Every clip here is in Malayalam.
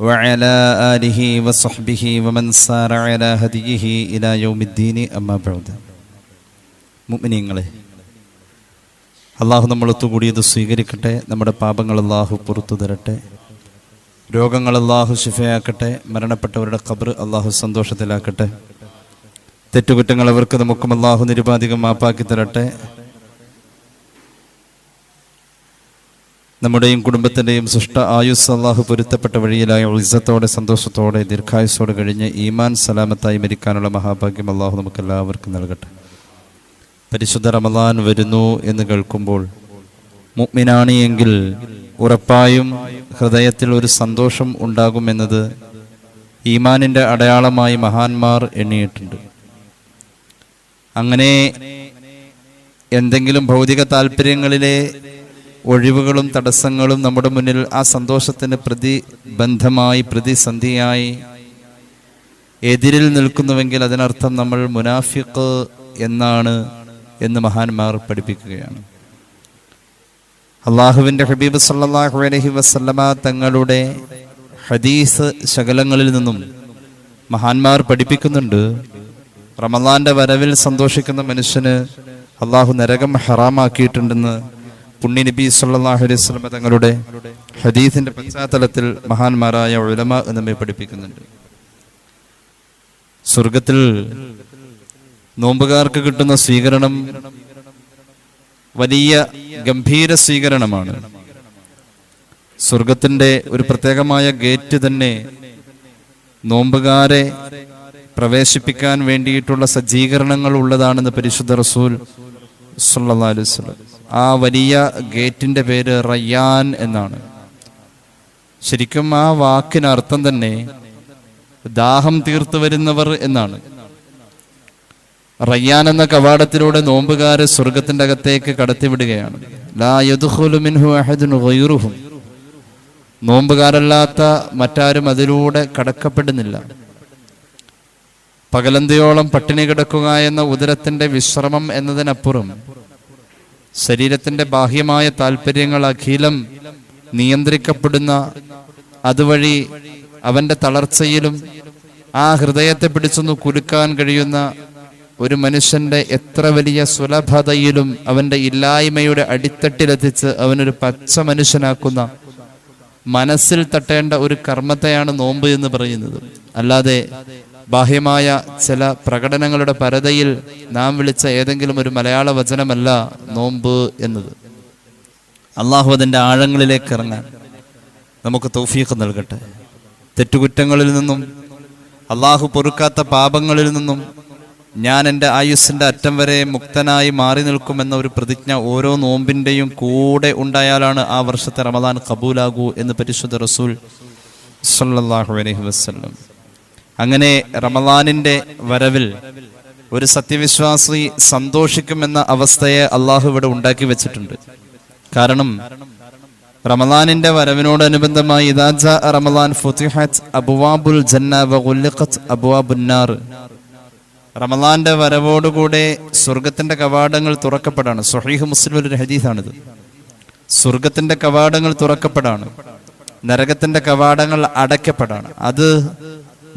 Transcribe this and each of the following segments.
وعلى آله وصحبه ومن سار على هديه إلى يوم الدين أما بعد مؤمنين അള്ളാഹു നമ്മൾ ഒത്തുകൂടിയത് സ്വീകരിക്കട്ടെ നമ്മുടെ പാപങ്ങൾ അള്ളാഹു പുറത്തു തരട്ടെ രോഗങ്ങൾ അള്ളാഹു ശിഫയാക്കട്ടെ മരണപ്പെട്ടവരുടെ ഖബർ അള്ളാഹു സന്തോഷത്തിലാക്കട്ടെ തെറ്റുകുറ്റങ്ങൾ അവർക്ക് നമുക്കും അള്ളാഹു നിരുപാധികം മാപ്പാക്കി തരട്ടെ നമ്മുടെയും കുടുംബത്തിന്റെയും സുഷ്ട ആയുസ് അള്ളാഹു പൊരുത്തപ്പെട്ട വഴിയിലായ ഉത്സത്തോടെ സന്തോഷത്തോടെ ദീർഘായുസോടെ കഴിഞ്ഞ് ഈമാൻ സലാമത്തായി മരിക്കാനുള്ള മഹാഭാഗ്യം അള്ളാഹു നമുക്ക് എല്ലാവർക്കും നൽകട്ടെ. പരിശുദ്ധ റമദാൻ വരുന്നു എന്ന് കേൾക്കുമ്പോൾ മുഗ്മിനാണി എങ്കിൽ ഉറപ്പായും ഹൃദയത്തിൽ ഒരു സന്തോഷം ഉണ്ടാകുമെന്നത് ഈമാനിന്റെ അടയാളമായി മഹാന്മാർ എണ്ണിയിട്ടുണ്ട്. അങ്ങനെ എന്തെങ്കിലും ഭൗതിക താല്പര്യങ്ങളിലെ ഒഴിവുകളും തടസ്സങ്ങളും നമ്മുടെ മുന്നിൽ ആ സന്തോഷത്തിന് പ്രതിബന്ധമായി പ്രതിസന്ധിയായി എതിരിൽ നിൽക്കുന്നുവെങ്കിൽ അതിനർത്ഥം നമ്മൾ മുനാഫിക്ക് എന്നാണ് എന്ന് മഹാന്മാർ പഠിപ്പിക്കുകയാണ്. അള്ളാഹുവിന്റെ ഹബീബ് സല്ലാഹു അലഹി വസല്ലമ തങ്ങളുടെ ഹദീസ് ശകലങ്ങളിൽ നിന്നും മഹാന്മാർ പഠിപ്പിക്കുന്നുണ്ട്. റമദാന്റെ വരവിൽ സന്തോഷിക്കുന്ന മനുഷ്യന് അള്ളാഹു നരകം ഹറാമാക്കിയിട്ടുണ്ടെന്ന് പുണ്യ നബി സല്ലാഹു അലൈഹി സ്വലമ തങ്ങളുടെ ഹദീസിന്റെ പശ്ചാത്തലത്തിൽ മഹാന്മാരായ ഉലമ നമ്മെ പഠിപ്പിക്കുന്നുണ്ട്. സ്വർഗത്തിൽ നോമ്പുകാർക്ക് കിട്ടുന്ന സ്വീകരണം വലിയ ഗംഭീര സ്വീകരണമാണ്. സ്വർഗത്തിന്റെ ഒരു പ്രത്യേകമായ ഗേറ്റ് തന്നെ നോമ്പുകാരെ പ്രവേശിപ്പിക്കാൻ വേണ്ടിയിട്ടുള്ള സജ്ജീകരണങ്ങൾ ഉള്ളതാണെന്ന് പരിശുദ്ധ റസൂൽ സല്ലല്ലാഹു അലൈഹി വസല്ലം ആ വലിയ ഗേറ്റിന്റെ പേര് റയ്യാൻ എന്നാണ്. ശരിക്കും ആ വാക്കിന് അർത്ഥം തന്നെ ദാഹം തീർത്തു വരുന്നവർ എന്നാണ്. റയ്യാൻ എന്ന കവാടത്തിലൂടെ നോമ്പുകാരെ സ്വർഗത്തിന്റെ അകത്തേക്ക് കടത്തിവിടുകയാണ്. നോമ്പുകാരല്ലാത്ത മറ്റാരും അതിലൂടെ കടക്കപ്പെടുന്നില്ല. പകലന്തിയോളം പട്ടിണി കിടക്കുക എന്ന ഉദരത്തിന്റെ വിശ്രമം എന്നതിനപ്പുറം ശരീരത്തിന്റെ ബാഹ്യമായ താല്പര്യങ്ങൾ അഖിലം നിയന്ത്രിക്കപ്പെടുന്ന അതുവഴി അവന്റെ തളർച്ചയിലും ആ ഹൃദയത്തെ പിടിച്ചൊന്ന് കുലുക്കാൻ കഴിയുന്ന ഒരു മനുഷ്യന്റെ എത്ര വലിയ സുലഭതയിലും അവന്റെ ഇല്ലായ്മയുടെ അടിത്തട്ടിലെത്തിച്ച് അവനൊരു പച്ച മനുഷ്യനാക്കുന്ന മനസ്സിൽ തട്ടേണ്ട ഒരു കർമ്മത്തെയാണ് നോമ്പ് എന്ന് പറയുന്നത്. അല്ലാതെ ബാഹ്യമായ ചില പ്രകടനങ്ങളുടെ പരതയിൽ നാം വിളിച്ച ഏതെങ്കിലും ഒരു മലയാള വചനമല്ല നോമ്പ് എന്നത്. അള്ളാഹു അതിന്റെ ആഴങ്ങളിലേക്ക് ഇറങ്ങാൻ നമുക്ക് തൗഫീഖ് നൽകട്ടെ. തെറ്റുകുറ്റങ്ങളിൽ നിന്നും അള്ളാഹു പൊറുക്കാത്ത പാപങ്ങളിൽ നിന്നും ഞാൻ എന്റെ ആയുസ്സിന്റെ അറ്റം വരെ മുക്തനായി മാറി നിൽക്കുമെന്ന ഒരു പ്രതിജ്ഞ ഓരോ നോമ്പിന്റെയും കൂടെ ഉണ്ടായാലാണ് ആ വർഷത്തെ റമദാൻ കബൂലാകൂ എന്ന് പരിശുദ്ധ റസൂൽ സല്ലാഹു അലൈഹി വസല്ലം അങ്ങനെ റമദാനിന്റെ വരവിൽ ഒരു സത്യവിശ്വാസി സന്തോഷിക്കുമെന്ന അവസ്ഥയെ അള്ളാഹു ഇവിടെ ഉണ്ടാക്കി വെച്ചിട്ടുണ്ട്. കാരണം റമദാനിന്റെ വരവിനോടനുബന്ധമായി ഇദാജ റമദാൻ ഫുതിഹത്ത് അബുവാബുൽ ജന്ന അബുവാബുന്നാർ. റമദാന്റെ വരവോടുകൂടെ സ്വർഗത്തിന്റെ കവാടങ്ങൾ തുറക്കപ്പെടാണ്. സുഹൈഹ് മുസ്ലിം ഒരു ഹദീസാണിത്. സ്വർഗത്തിന്റെ കവാടങ്ങൾ തുറക്കപ്പെടാണ്. നരകത്തിന്റെ കവാടങ്ങൾ അടയ്ക്കപ്പെടാണ്. അത്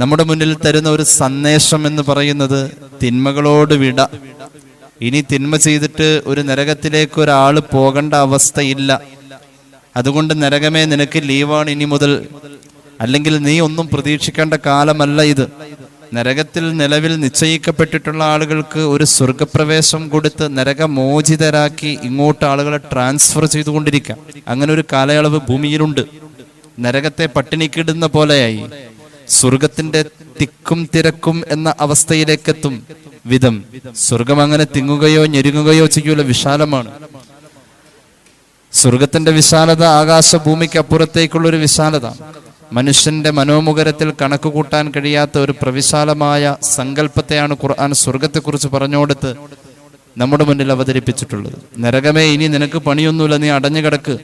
നമ്മുടെ മുന്നിൽ തരുന്ന ഒരു സന്ദേശം എന്ന് പറയുന്നത് തിന്മകളോട് വിട. ഇനി തിന്മ ചെയ്തിട്ട് ഒരു നരകത്തിലേക്ക് ഒരാൾ പോകേണ്ട അവസ്ഥയില്ല. അതുകൊണ്ട് നരകമേ നിനക്ക് ലീവാണ് ഇനി മുതൽ. അല്ലെങ്കിൽ നീ ഒന്നും പ്രതീക്ഷിക്കേണ്ട കാലമല്ല ഇത്. നരകത്തിൽ നിലവിൽ നിശ്ചയിക്കപ്പെട്ടിട്ടുള്ള ആളുകൾക്ക് ഒരു സ്വർഗപ്രവേശം കൊടുത്ത് നരകമോചിതരാക്കി ഇങ്ങോട്ട് ആളുകളെ ട്രാൻസ്ഫർ ചെയ്തുകൊണ്ടിരിക്കാം. അങ്ങനെ ഒരു കാലയളവ് ഭൂമിയിലുണ്ട്. നരകത്തെ പട്ടിണിക്കിടുന്ന പോലെയായി. സ്വർഗത്തിന്റെ തിക്കും തിരക്കും എന്ന അവസ്ഥയിലേക്കെത്തും വിധം സ്വർഗം അങ്ങനെ തിങ്ങുകയോ ഞെരുങ്ങുകയോ ചെയ്യൂല വിശാലമാണ്. സ്വർഗത്തിന്റെ വിശാലത ആകാശ ഭൂമിക്ക് അപ്പുറത്തേക്കുള്ള ഒരു വിശാലത. മനുഷ്യന്റെ മനോമുഖരത്തിൽ കണക്ക് കൂട്ടാൻ കഴിയാത്ത ഒരു പ്രവിശാലമായ സങ്കല്പത്തെയാണ് ഖുർആൻ സ്വർഗത്തെക്കുറിച്ച് പറഞ്ഞുകൊടുത്ത് നമ്മുടെ മുന്നിൽ അവതരിപ്പിച്ചിട്ടുള്ളത്. നരകമേ ഇനി നിനക്ക് പണിയൊന്നുമില്ല നീ അടഞ്ഞു കിടക്ക്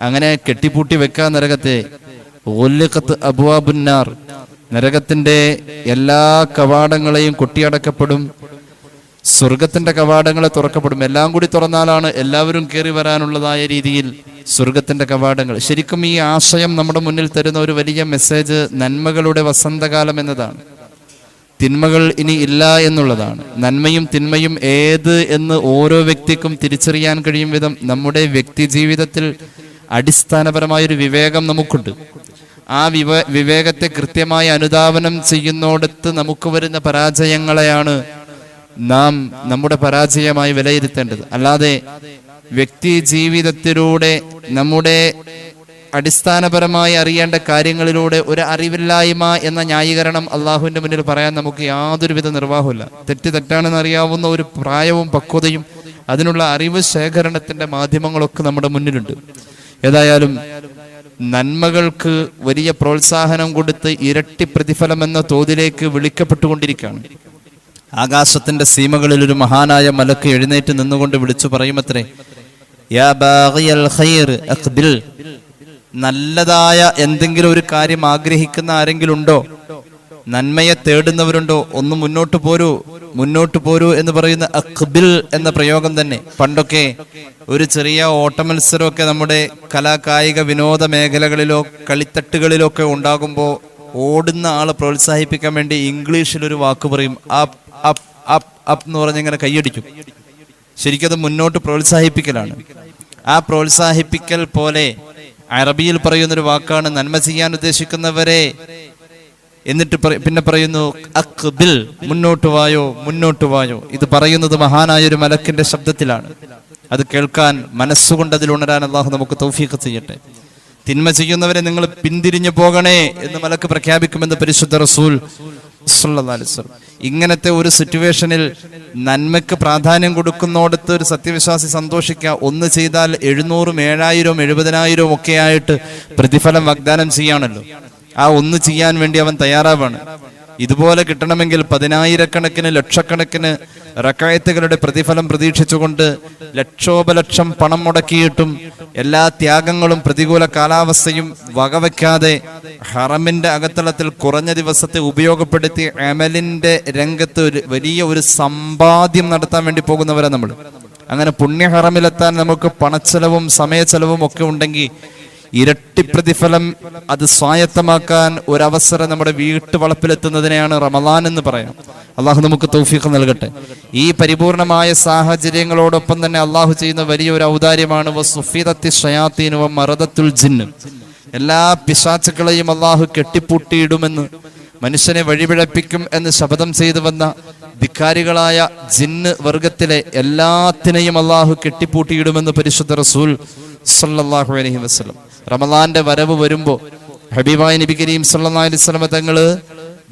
അങ്ങനെ കെട്ടിപ്പൂട്ടി വെക്കാൻ നരകത്തെ അബുവാബുന്നാർ. നരകത്തിന്റെ എല്ലാ കവാടങ്ങളെയും കൊട്ടിയടക്കപ്പെടും. സ്വർഗത്തിന്റെ കവാടങ്ങളെ തുറക്കപ്പെടും. എല്ലാം കൂടി തുറന്നാലാണ് എല്ലാവരും കയറി വരാനുള്ളതായ രീതിയിൽ സ്വർഗത്തിന്റെ കവാടങ്ങൾ. ശരിക്കും ഈ ആശയം നമ്മുടെ മുന്നിൽ തരുന്ന ഒരു വലിയ മെസ്സേജ് നന്മകളുടെ വസന്തകാലം എന്നതാണ്. തിന്മകൾ ഇനി ഇല്ല എന്നുള്ളതാണ്. നന്മയും തിന്മയും ഏത് എന്ന് ഓരോ വ്യക്തിക്കും തിരിച്ചറിയാൻ കഴിയും വിധം നമ്മുടെ വ്യക്തി ജീവിതത്തിൽ അടിസ്ഥാനപരമായൊരു വിവേകം നമുക്കുണ്ട്. ആ വിവ വിവേകത്തെ കൃത്യമായി അനുധാവനം ചെയ്യുന്നോടത്ത് നമുക്ക് വരുന്ന പരാജയങ്ങളെയാണ് നാം നമ്മുടെ പരാജയമായി വിലയിരുത്തേണ്ടത്. അല്ലാതെ വ്യക്തി ജീവിതത്തിലൂടെ നമ്മുടെ അടിസ്ഥാനപരമായി അറിയേണ്ട കാര്യങ്ങളിലൂടെ ഒരു അറിവില്ലായ്മ എന്ന ന്യായീകരണം അള്ളാഹുവിന്റെ മുന്നിൽ പറയാൻ നമുക്ക് യാതൊരുവിധ നിർവാഹമില്ല തെറ്റ് തെറ്റാണെന്ന് അറിയാവുന്ന ഒരു പ്രായവും പക്വതയും അതിനുള്ള അറിവ് ശേഖരണത്തിന്റെ മാധ്യമങ്ങളൊക്കെ നമ്മുടെ മുന്നിലുണ്ട്. ഏതായാലും നന്മകൾക്ക് വലിയ പ്രോത്സാഹനം കൊടുത്ത് ഇരട്ടി പ്രതിഫലം എന്ന തോതിലേക്ക് വിളിക്കപ്പെട്ടുകൊണ്ടിരിക്കുകയാണ്. ആകാശത്തിന്റെ സീമകളിൽ ഒരു മഹാനായ മലക്ക് എഴുന്നേറ്റ് നിന്നുകൊണ്ട് വിളിച്ചു പറയുമത്രേ നല്ലതായ എന്തെങ്കിലും ഒരു കാര്യം ആഗ്രഹിക്കുന്ന ആരെങ്കിലും ഉണ്ടോ? നന്മയെ തേടുന്നവരുണ്ടോ? ഒന്ന് മുന്നോട്ട് പോരൂ. മുന്നോട്ട് പോരൂ എന്ന് പറയുന്ന അഖ്ബിൽ എന്ന പ്രയോഗം തന്നെ. പണ്ടൊക്കെ ഒരു ചെറിയ ഓട്ടമത്സരമൊക്കെ നമ്മുടെ കലാകായിക വിനോദ മേഖലകളിലോ കളിത്തട്ടുകളിലോ ഒക്കെ ഉണ്ടാകുമ്പോൾ ഓടുന്ന ആളെ പ്രോത്സാഹിപ്പിക്കാൻ വേണ്ടി ഇംഗ്ലീഷിൽ ഒരു വാക്ക് പറയും അപ്പ് അപ്പ് അപ് അപ്പ് എന്ന് പറഞ്ഞിങ്ങനെ കൈയടിക്കും. ശരിക്കും അത് മുന്നോട്ട് പ്രോത്സാഹിപ്പിക്കലാണ്. ആ പ്രോത്സാഹിപ്പിക്കൽ പോലെ അറബിയിൽ പറയുന്ന ഒരു വാക്കാണ് നന്മ ചെയ്യാൻ ഉദ്ദേശിക്കുന്നവരെ എന്നിട്ട് പിന്നെ പറയുന്നു അക്ബിൽ മുന്നോട്ട് വായോ മുന്നോട്ട് വായോ. ഇത് പറയുന്നത് മഹാനായ ഒരു മലക്കിന്റെ ശബ്ദത്തിലാണ്. അത് കേൾക്കാൻ മനസ്സുകൊണ്ട് അതിൽ ഉണരാൻ അള്ളാഹു നമുക്ക് തൗഫീഖ് ചെയ്യട്ടെ. തിന്മ ചെയ്യുന്നവരെ നിങ്ങൾ പിന്തിരിഞ്ഞു പോകണേ എന്ന് മലക്ക് പ്രഖ്യാപിക്കുമെന്ന് പരിശുദ്ധ റസൂൽ. ഇങ്ങനത്തെ ഒരു സിറ്റുവേഷനിൽ നന്മയ്ക്ക് പ്രാധാന്യം കൊടുക്കുന്നോടത്ത് ഒരു സത്യവിശ്വാസി സന്തോഷിക്കുക. ഒന്ന് ചെയ്താൽ എഴുന്നൂറും ഏഴായിരവും എഴുപതിനായിരവും ഒക്കെ ആയിട്ട് പ്രതിഫലം വാഗ്ദാനം ചെയ്യാണല്ലോ. ആ ഒന്ന് ചെയ്യാൻ വേണ്ടി അവൻ തയ്യാറാവാണ്. ഇതുപോലെ കിട്ടണമെങ്കിൽ പതിനായിരക്കണക്കിന് ലക്ഷക്കണക്കിന് റക്കായത്തുകളുടെ പ്രതിഫലം പ്രതീക്ഷിച്ചുകൊണ്ട് ലക്ഷോപലക്ഷം പണം മുടക്കിയിട്ടും എല്ലാ ത്യാഗങ്ങളും പ്രതികൂല കാലാവസ്ഥയും വകവയ്ക്കാതെ ഹറമിന്റെ അകത്തളത്തിൽ കുറഞ്ഞ ദിവസത്തെ ഉപയോഗപ്പെടുത്തി അമലിന്റെ രംഗത്ത് ഒരു വലിയ ഒരു സമ്പാദ്യം നടത്താൻ വേണ്ടി പോകുന്നവരാണ് നമ്മൾ. അങ്ങനെ പുണ്യഹറമിലെത്താൻ നമുക്ക് പണച്ചെലവും സമയച്ചെലവും ഒക്കെ ഉണ്ടെങ്കിൽ ഇരട്ടി പ്രതിഫലം അത് സ്വായത്തമാക്കാൻ ഒരവസരം നമ്മുടെ വീട്ടു വളപ്പിലെത്തുന്നതിനെയാണ് റമദാൻ എന്ന് പറയാം. അള്ളാഹു നമുക്ക് തൗഫീഖ് നൽകട്ടെ. ഈ പരിപൂർണമായ സാഹചര്യങ്ങളോടൊപ്പം തന്നെ അള്ളാഹു ചെയ്യുന്ന വലിയൊരു ഔദാര്യമാണ് വ മറദത്തുൽ ജിന്ന് എല്ലാ പിശാച്ചുക്കളെയും അള്ളാഹു കെട്ടിപ്പൂട്ടിയിടുമെന്ന് മനുഷ്യനെ വഴിപിഴപ്പിക്കും എന്ന് ശപഥം ചെയ്തു വന്ന ധിക്കാരികളായ ജിന്ന് വർഗത്തിലെ എല്ലാത്തിനെയും അള്ളാഹു കെട്ടിപ്പൂട്ടിയിടുമെന്ന് പരിശുദ്ധ റസൂൽ സല്ലാഹു അലഹി വസല്ലം. റമദാന്റെ വരവ് വരുമ്പോ ഹബീബായ നബി കരീം സല്ലല്ലാഹു അലൈഹി വസല്ലം തങ്ങൾ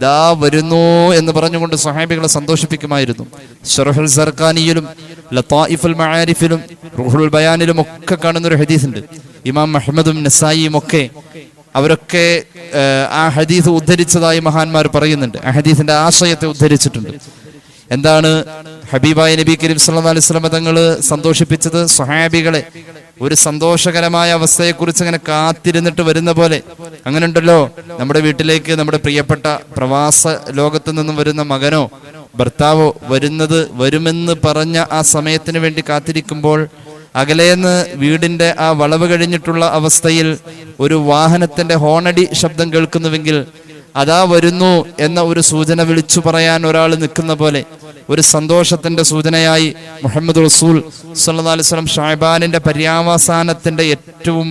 ദാ വരുന്നു എന്ന് പറഞ്ഞുകൊണ്ട് സഹാബികളെ സന്തോഷിപ്പിക്കുമായിരുന്നു. ഷറഹുൽ സർക്കാനിയിലും ലത്തായിഫുൽ മആരിഫിലും റുഹുൽ ബയാനിലും ഒക്കെ കാണുന്ന ഒരു ഹദീസ് ഉണ്ട് ഇമാം അഹമ്മദും നസായിയും ഒക്കെ അവരൊക്കെ ആ ഹദീസ് ഉദ്ധരിച്ചതായി മഹാന്മാർ പറയുന്നുണ്ട്. ആ ഹദീസിന്റെ ആശയത്തെ ഉദ്ധരിച്ചിട്ടുണ്ട്. എന്താണ്? ഹബീബായ നബി കരീം അലൈഹി വസല്ലം തങ്ങൾ സന്തോഷിപ്പിച്ചത് സ്വഹാബികളെ. ഒരു സന്തോഷകരമായ അവസ്ഥയെക്കുറിച്ച് അങ്ങനെ കാത്തിരുന്നിട്ട് വരുന്ന പോലെ. അങ്ങനെ ഉണ്ടല്ലോ നമ്മുടെ വീട്ടിലേക്ക് നമ്മുടെ പ്രിയപ്പെട്ട പ്രവാസ ലോകത്ത് നിന്നും വരുന്ന മകനോ ഭർത്താവോ വരുന്നത് വരുമെന്ന് പറഞ്ഞ ആ സമയത്തിന് വേണ്ടി കാത്തിരിക്കുമ്പോൾ അകലേന്ന് വീടിന്റെ ആ വളവ് കഴിഞ്ഞിട്ടുള്ള അവസ്ഥയിൽ ഒരു വാഹനത്തിന്റെ ഹോണടി ശബ്ദം കേൾക്കുന്നുവെങ്കിൽ അതാ വരുന്നു എന്ന ഒരു സൂചന വിളിച്ചു പറയാൻ ഒരാൾ നിൽക്കുന്ന പോലെ. ഒരു സന്തോഷത്തിന്റെ സൂചനയായി മുഹമ്മദ് റസൂൽ സല്ലല്ലാഹു അലൈഹി വസല്ലം ഷാബാനിന്റെ പര്യാവസാനത്തിന്റെ ഏറ്റവും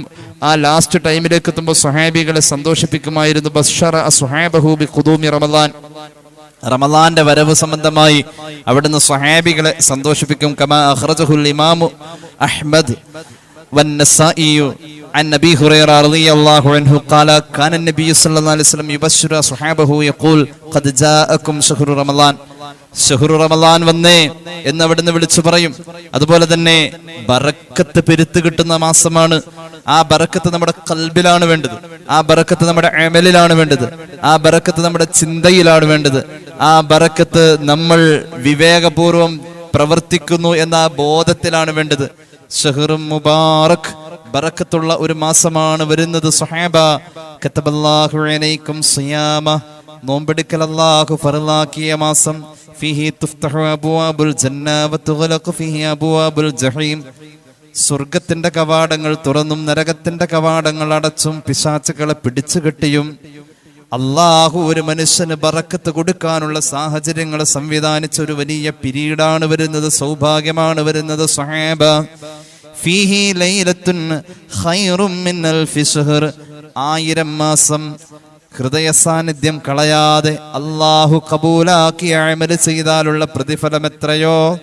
ആ ലാസ്റ്റ് ടൈമിലേക്ക് എത്തുമ്പോൾ സുഹാബികളെ സന്തോഷിപ്പിക്കുമായിരുന്നു ബഷറ സുഹാബഹു ബി ഖുദൂമി റമദാൻ റമദാന്റെ വരവ് സംബന്ധമായി അവിടുന്ന് സ്വഹാബികളെ സന്തോഷിപ്പിക്കും കമാ അഖ്റജഹുൽ ഇമാമു അഹ്മദ് والنسائي عن ابي هريره رضي الله عنه قال كان النبي صلى الله عليه وسلم يبشر صحابه يقول قد جاءكم شهر رمضان ഷഹുറു റമദാൻ വന്നേ എന്ന് അവിടുന്ന് വിളിച്ചു പറയും. അതുപോലെ തന്നെ ബറക്കത്ത് പെരുത്ത് കിട്ടുന്ന മാസമാണ്. ആ ബറക്കത്ത് നമ്മുടെ കൽബിലാണ് വേണ്ടത്. ആ ബറക്കത്ത് നമ്മുടെ അമലിലാണ് വേണ്ടത്. ആ ബറക്കത്ത് നമ്മുടെ ചിന്തയിലാണ് വേണ്ടത്. ആ ബറക്കത്ത് നമ്മൾ വിവേകപൂർവം പ്രവർത്തിക്കുന്നു എന്ന ബോധത്തിലാണ് വേണ്ടത്. മുബാറക് ബറക്കത്തുള്ള ഒരു മാസമാണ് വരുന്നത് സുഹൈബ. സിയാമ. നോമ്പെടുക്കൽ അല്ലാഹു ഫറലാക്കിയ മാസം. ഫിഹി تفتح أبواب ജന്ന وتغلق فيه أبواب ജഹീം. സ്വർഗത്തിന്റെ കവാടങ്ങൾ തുറന്നും നരകത്തിന്റെ കവാടങ്ങൾ അടച്ചും പിശാച്ചുകളെ പിടിച്ചു കെട്ടിയും അള്ളാഹു ഒരു മനുഷ്യന് ബറക്കത്ത് കൊടുക്കാനുള്ള സാഹചര്യങ്ങൾ സംവിധാനിച്ച ഒരു വലിയ പിരീഡാണ് വരുന്നത് സൗഭാഗ്യമാണ് വരുന്നത് സഹേബ. ഫീഹി ലൈലത്തുൻ ആയിരം മാസം ഹൃദയ സാന്നിധ്യം കളയാതെ അള്ളാഹു കബൂലാക്കി അമൽ ചെയ്താലുള്ള പ്രതിഫലം എത്രയോ?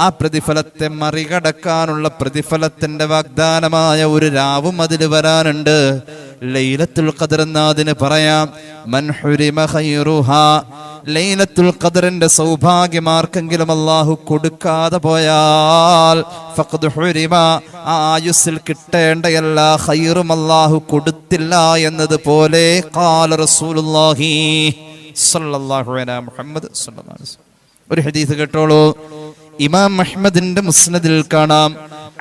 ആ പ്രതിഫലത്തെ മറികടക്കാനുള്ള പ്രതിഫലത്തിന്റെ വാഗ്ദാനമായ ഒരു രാവും അതിൽ വരാനുണ്ട്. ലൈലത്തുൽ ഖദർ എന്നതിന് പറയാം. മൻഹുരിമ ഖൈറുഹാ. ലൈലത്തുൽ ഖദറിന്റെ സൗഭാഗ്യം ആർക്കെങ്കിലും അള്ളാഹു കൊടുക്കാതെ പോയാൽ ഫഖദ് ഹുരിമ ആയുസ്സിൽ കിട്ടേണ്ട എല്ലാ ഖൈറും അള്ളാഹു കൊടുത്തില്ല എന്നതുപോലെ ഖാല റസൂലുള്ളാഹി സ്വല്ലല്ലാഹു അലൈഹി മുഹമ്മദ് സ്വല്ലല്ലാഹു അലൈഹി ഒരു ഹദീസ് കേട്ടോളൂ. ഇമാം അഹ്മദിന്റെ മുസ്നദിൽ കാണാം.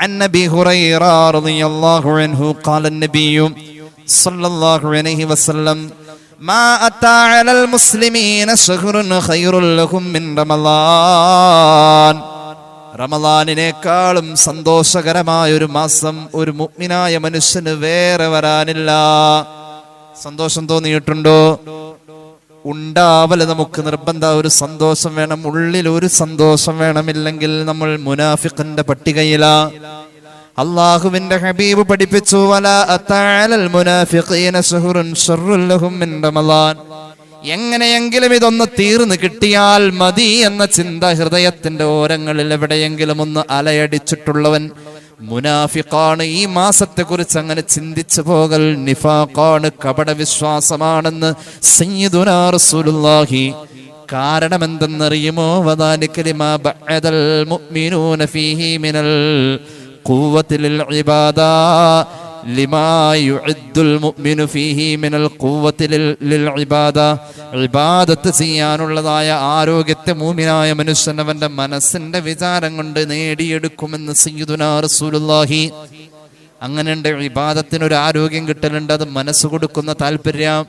അൻ നബി ഹുറൈറ റളിയല്ലാഹു അൻഹു ഖാല നബിയും സല്ലല്ലാഹു അലൈഹി വസല്ലം മാ മുസ്ലിമീന മിൻ റമളാൻ റമദാനിനേക്കാളും സന്തോഷകരമായ ഒരു മാസം ഒരു മുഗ്മിനായ മനുഷ്യന് വേറെ വരാനില്ല. സന്തോഷം തോന്നിയിട്ടുണ്ടോ? ഉണ്ടാവൽ നമുക്ക് നിർബന്ധ ഒരു സന്തോഷം വേണം ഉള്ളിൽ ഒരു സന്തോഷം വേണമില്ലെങ്കിൽ നമ്മൾ മുനാഫിഖിന്റെ പട്ടികയിലാ. അള്ളാഹുവിന്റെ ഹബീബ് പഠിപ്പിച്ചു എങ്ങനെയെങ്കിലും ഇതൊന്ന് തീർന്നു കിട്ടിയാൽ മതി എന്ന ചിന്ത ഹൃദയത്തിന്റെ ഓരങ്ങളിൽ എവിടെയെങ്കിലും ഒന്ന് അലയടിച്ചിട്ടുള്ളവൻ മുനാഫിഖാണ്. ഈ മാസത്തെ കുറിച്ച് അങ്ങനെ ചിന്തിച്ചു പോകൽ നിഫാഖാണ് കപട വിശ്വാസമാണെന്ന് സയ്യിദുനാ റസൂലുള്ളാഹി. കാരണം എന്തെന്നറിയുമോ വദാലിക്കലിമാ ബഅദൽ മുഅ്മിനൂന ഫീഹി മിനൽ ഖുവ്വത്തി ലിൽ ഇബാദ لما يعد المؤمن فيه من القوة لل- للعبادة ഇബാദത്ത് ചെയ്യാനുള്ളതായ ആരോഗ്യത്തെ മൂമിനായ മനുഷ്യൻ അവന്റെ മനസ്സിന്റെ വിചാരം കൊണ്ട് നേടിയെടുക്കുമെന്ന് സയ്യിദുനാ റസൂലുള്ളാഹി അങ്ങനെയുണ്ട് വിവാദത്തിനൊരു ആരോഗ്യം കിട്ടലുണ്ട് അത് മനസ്സ് കൊടുക്കുന്ന താല്പര്യം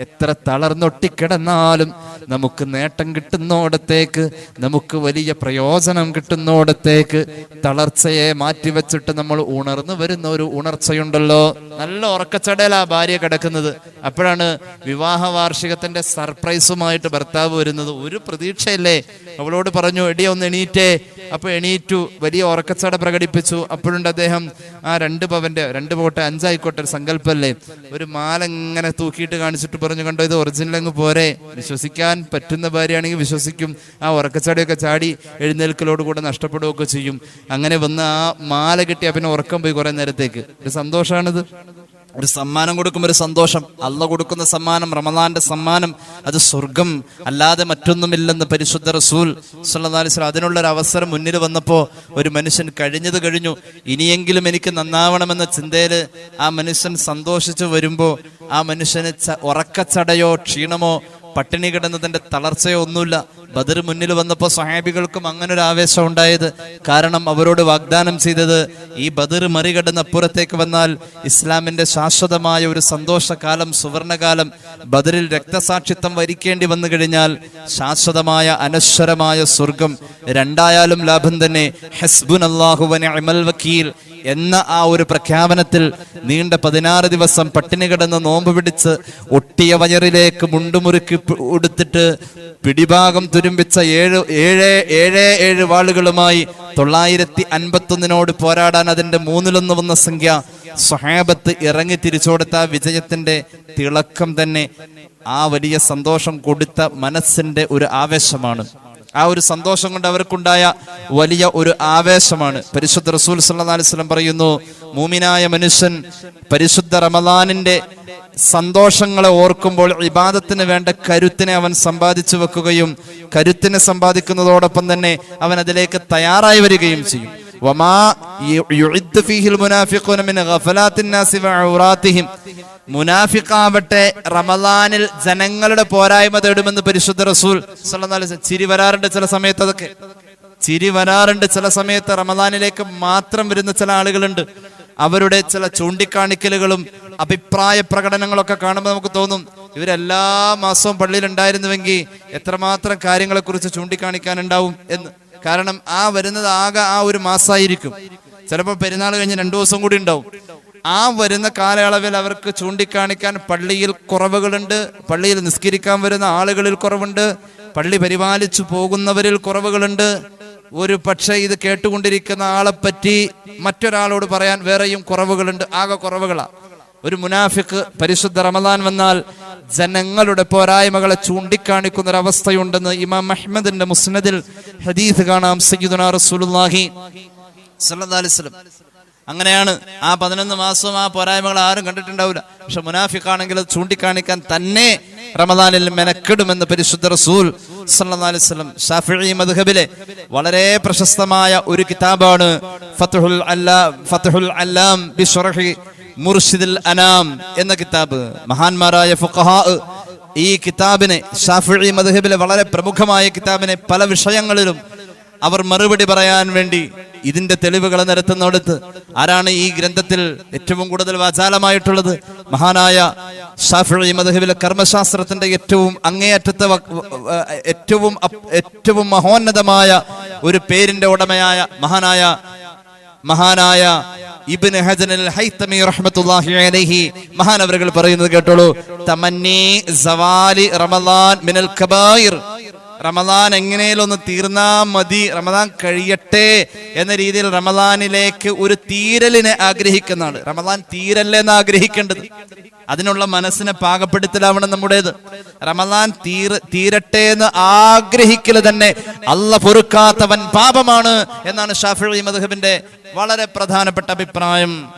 എത്ര തളർന്നൊട്ടിക്കിടന്നാലും നമുക്ക് നേട്ടം കിട്ടുന്നോടത്തേക്ക് നമുക്ക് വലിയ പ്രയോജനം കിട്ടുന്നോടത്തേക്ക് തളർച്ചയെ മാറ്റിവെച്ചിട്ട് നമ്മൾ ഉണർന്നു വരുന്ന ഒരു ഉണർച്ചയുണ്ടല്ലോ. നല്ല ഉറക്കച്ചടയിലാ ഭാര്യ കിടക്കുന്നത്. അപ്പോഴാണ് വിവാഹ വാർഷികത്തിന്റെ സർപ്രൈസുമായിട്ട് ഭർത്താവ് വരുന്നത്. ഒരു പ്രതീക്ഷയല്ലേ? അവളോട് പറഞ്ഞു എടിയ ഒന്ന് എണീറ്റേ. അപ്പൊ എണീറ്റു വലിയ ഉറക്കച്ചട പ്രകടിപ്പിച്ചു. അപ്പോഴുണ്ട് അദ്ദേഹം ആ രണ്ട് പവന്റെ രണ്ട് പോട്ടെ അഞ്ചായിക്കോട്ടെ ഒരു സങ്കല്പല്ലേ ഒരു മാല ഇങ്ങനെ തൂക്കിയിട്ട് കാണിച്ചിട്ട് പറഞ്ഞു കണ്ടോ ഇത് ഒറിജിനൽ അങ്ങ് പോരെ. വിശ്വസിക്കാൻ പറ്റുന്ന ഭാര്യയാണെങ്കിൽ വിശ്വസിക്കും. ആ ഉറക്കച്ചാടിയൊക്കെ ചാടി എഴുന്നേൽക്കലോട് കൂടെ നഷ്ടപ്പെടുകയൊക്കെ ചെയ്യും. അങ്ങനെ വന്ന് ആ മാല കിട്ടിയാൽ പിന്നെ ഉറക്കം പോയി കുറെ നേരത്തേക്ക്. ഒരു സന്തോഷമാണിത് ഒരു സമ്മാനം കൊടുക്കുമ്പോൾ ഒരു സന്തോഷം. അല്ല കൊടുക്കുന്ന സമ്മാനം റമദാന്റെ സമ്മാനം അത് സ്വർഗം. അല്ലാതെ മറ്റൊന്നുമില്ലെന്ന് പരിശുദ്ധ റസൂൽ വസല്ലം അതിനുള്ള ഒരു അവസരം മുന്നിൽ വന്നപ്പോൾ ഒരു മനുഷ്യൻ കഴിഞ്ഞത് കഴിഞ്ഞു. ഇനിയെങ്കിലും എനിക്ക് നന്നാവണമെന്ന ചിന്തയിൽ ആ മനുഷ്യൻ സന്തോഷിച്ചു വരുമ്പോൾ ആ മനുഷ്യന് ഉറക്കച്ചടയോ ക്ഷീണമോ പട്ടിണി കിടന്നതിന്റെ തളർച്ചയോ ഒന്നുമില്ല. ബദർ മുന്നിൽ വന്നപ്പോൾ സഹാബികൾക്കും അങ്ങനെ ഒരു ആവേശം ഉണ്ടായത്. കാരണം അവരോട് വാഗ്ദാനം ചെയ്തത് ഈ ബദർ മറികടന്ന് അപ്പുറത്തേക്ക് വന്നാൽ ഇസ്ലാമിന്റെ ശാശ്വതമായ ഒരു സന്തോഷകാലം സുവർണകാലം ബദറിൽ രക്തസാക്ഷിത്വം വരിക്കേണ്ടി വന്നു കഴിഞ്ഞാൽ ശാശ്വതമായ അനശ്വരമായ സ്വർഗം രണ്ടായാലും ലാഭം തന്നെ. ഹസ്ബുൻ അള്ളാഹുവനെ അമൽ വക്കീൽ എന്ന ആ ഒരു പ്രഖ്യാപനത്തിൽ നീണ്ട പതിനാറ് ദിവസം പട്ടിണി കിടന്ന് നോമ്പ് പിടിച്ച് ഒട്ടിയ വയറിലേക്ക് മുണ്ടുമുറുക്കി ഉടുത്തിട്ട് പിടിഭാഗം തുരുമ്പിച്ച ഏഴ് ഏഴ് ഏഴ് ഏഴ് വാളുകളുമായി തൊള്ളായിരത്തി അൻപത്തൊന്നിനോട് പോരാടാൻ അതിന്റെ മൂന്നിലൊന്ന് വന്ന സംഖ്യ സ്വഹാബത്ത് ഇറങ്ങി തിരിച്ചുകൊടുത്ത വിജയത്തിന്റെ തിളക്കം തന്നെ ആ വലിയ സന്തോഷം കൊടുത്ത മനസ്സിന്റെ ഒരു ആവേശമാണ്. ആ ഒരു സന്തോഷം കൊണ്ട് അവർക്കുണ്ടായ വലിയ ഒരു ആവേശമാണ്. പരിശുദ്ധ റസൂൽ സല്ലല്ലാഹു അലൈഹി വസല്ലം പറയുന്നു മൂമിനായ മനുഷ്യൻ പരിശുദ്ധ റമദാനിന്റെ സന്തോഷങ്ങളെ ഓർക്കുമ്പോൾ ഇബാദത്തിന് വേണ്ട കരുത്തിനെ അവൻ സമ്പാദിച്ചു വെക്കുകയും കരുത്തിനെ സമ്പാദിക്കുന്നതോടൊപ്പം തന്നെ അവൻ അതിലേക്ക് തയ്യാറായി വരികയും ചെയ്യും. മുനാഫിക്കാവട്ടെ റമദാനിൽ ജനങ്ങളുടെ പോരായ്മ തേടുമെന്ന് പരിശുദ്ധ റസൂൽ ചിരി വരാറുണ്ട് ചില സമയത്ത് അതൊക്കെ. ചിരി വരാറുണ്ട് ചില സമയത്ത് റമദാനിലേക്ക് മാത്രം വരുന്ന ചില ആളുകളുണ്ട്. അവരുടെ ചില ചൂണ്ടിക്കാണിക്കലുകളും അഭിപ്രായ പ്രകടനങ്ങളൊക്കെ കാണുമ്പോൾ നമുക്ക് തോന്നും ഇവരെല്ലാ മാസവും പള്ളിയിൽ ഉണ്ടായിരുന്നുവെങ്കിൽ എത്രമാത്രം കാര്യങ്ങളെക്കുറിച്ച് ചൂണ്ടിക്കാണിക്കാനുണ്ടാവും എന്ന്. കാരണം ആ വരുന്നത് ആകെ ആ ഒരു മാസമായിരിക്കും ചിലപ്പോൾ പെരുന്നാൾ കഴിഞ്ഞ് രണ്ടു ദിവസം കൂടി ഉണ്ടാവും. ആ വരുന്ന കാലയളവിൽ അവർക്ക് ചൂണ്ടിക്കാണിക്കാൻ പള്ളിയിൽ കുറവുകളുണ്ട് പള്ളിയിൽ നിസ്കരിക്കാൻ വരുന്ന ആളുകളിൽ കുറവുണ്ട് പള്ളി പരിപാലിച്ചു പോകുന്നവരിൽ കുറവുകളുണ്ട്. ഒരു പക്ഷേ ഇത് കേട്ടുകൊണ്ടിരിക്കുന്ന ആളെപ്പറ്റി മറ്റൊരാളോട് പറയാൻ വേറെയും കുറവുകളുണ്ട് ആകെ കുറവുകളാ. ഒരു മുനാഫിക്ക് പരിശുദ്ധ റമദാൻ വന്നാൽ ജനങ്ങളുടെ പോരായ്മകളെ ചൂണ്ടിക്കാണിക്കുന്ന ഒരു അവസ്ഥയുണ്ടെന്ന് ഇമാം അഹ്മദിന്റെ മുസ്നദിൽ ഹദീസ് കാണാം സയ്യിദുനാ റസൂലുള്ളാഹി സല്ലല്ലാഹു അലൈഹി വസല്ലം. അങ്ങനെയാണ് ആ പതിനൊന്ന് മാസവും ആ പോരായ്മകൾ ആരും കണ്ടിട്ടുണ്ടാവില്ല. പക്ഷെ മുനാഫിക്കാണെങ്കിൽ ചൂണ്ടിക്കാണിക്കാൻ തന്നെ റമദാനിൽ മെനക്കെടുമെന്ന് പരിശുദ്ധ റസൂൽ സല്ലാസ്ലം ഷാഫി മദ്ഹബിലെ വളരെ പ്രശസ്തമായ ഒരു കിതാബാണ് ഫത്തുഹുൽ അല്ലാ ഫത്ഹുൽ അല്ലാം ബിശ്റഹി മുർഷിദുൽ അനാം എന്ന കിതാബ്. മഹാന്മാരായ ഫുഖഹാ ഈ കിതാബിനെ ഷാഫിഈ മദ്ഹബിലെ വളരെ പ്രമുഖമായ കിതാബിനെ പല വിഷയങ്ങളിലും അവർ മറുപടി പറയാൻ വേണ്ടി ഇതിന്റെ തെളിവുകൾ നിരത്തുന്നിടത്ത് ആരാണ് ഈ ഗ്രന്ഥത്തിൽ ഏറ്റവും കൂടുതൽ വാചാലമായിട്ടുള്ളത്? മഹാനായ ഷാഫി മധുഹബിലെ കർമ്മശാസ്ത്രത്തിന്റെ ഏറ്റവും അങ്ങേയറ്റത്തെ ഏറ്റവും ഏറ്റവും മഹോന്നതമായ ഒരു പേരിന്റെ ഉടമയായ മഹാനായ മഹാനായ ഇബ്നു ഹജനുൽ റഹ്മത്തുള്ളാഹി അലൈഹി പറയുന്നത് കേട്ടോളൂ തമന്നി സവാലി റമളാൻ മിനൽ കബായിർ റമദാൻ എങ്ങനെയും ഒന്ന് തീർന്നാ മതി റമദാൻ കഴിയട്ടെ എന്ന രീതിയിൽ റമദാനിലേക്ക് ഒരു തീരലിനെ ആഗ്രഹിക്കുന്നതാണ്. റമദാൻ തീരല്ലേ എന്ന് ആഗ്രഹിക്കേണ്ടത്? അതിനുള്ള മനസ്സിനെ പാകപ്പെടുത്തലാവണം നമ്മുടേത്. റമദാൻ തീർ തീരട്ടെ എന്ന് ആഗ്രഹിക്കൽ തന്നെ അല്ല പൊറുക്കാത്തവൻ പാപമാണ് എന്നാണ് ഷാഫി മധുഹബിന്റെ വളരെ പ്രധാനപ്പെട്ട അഭിപ്രായം.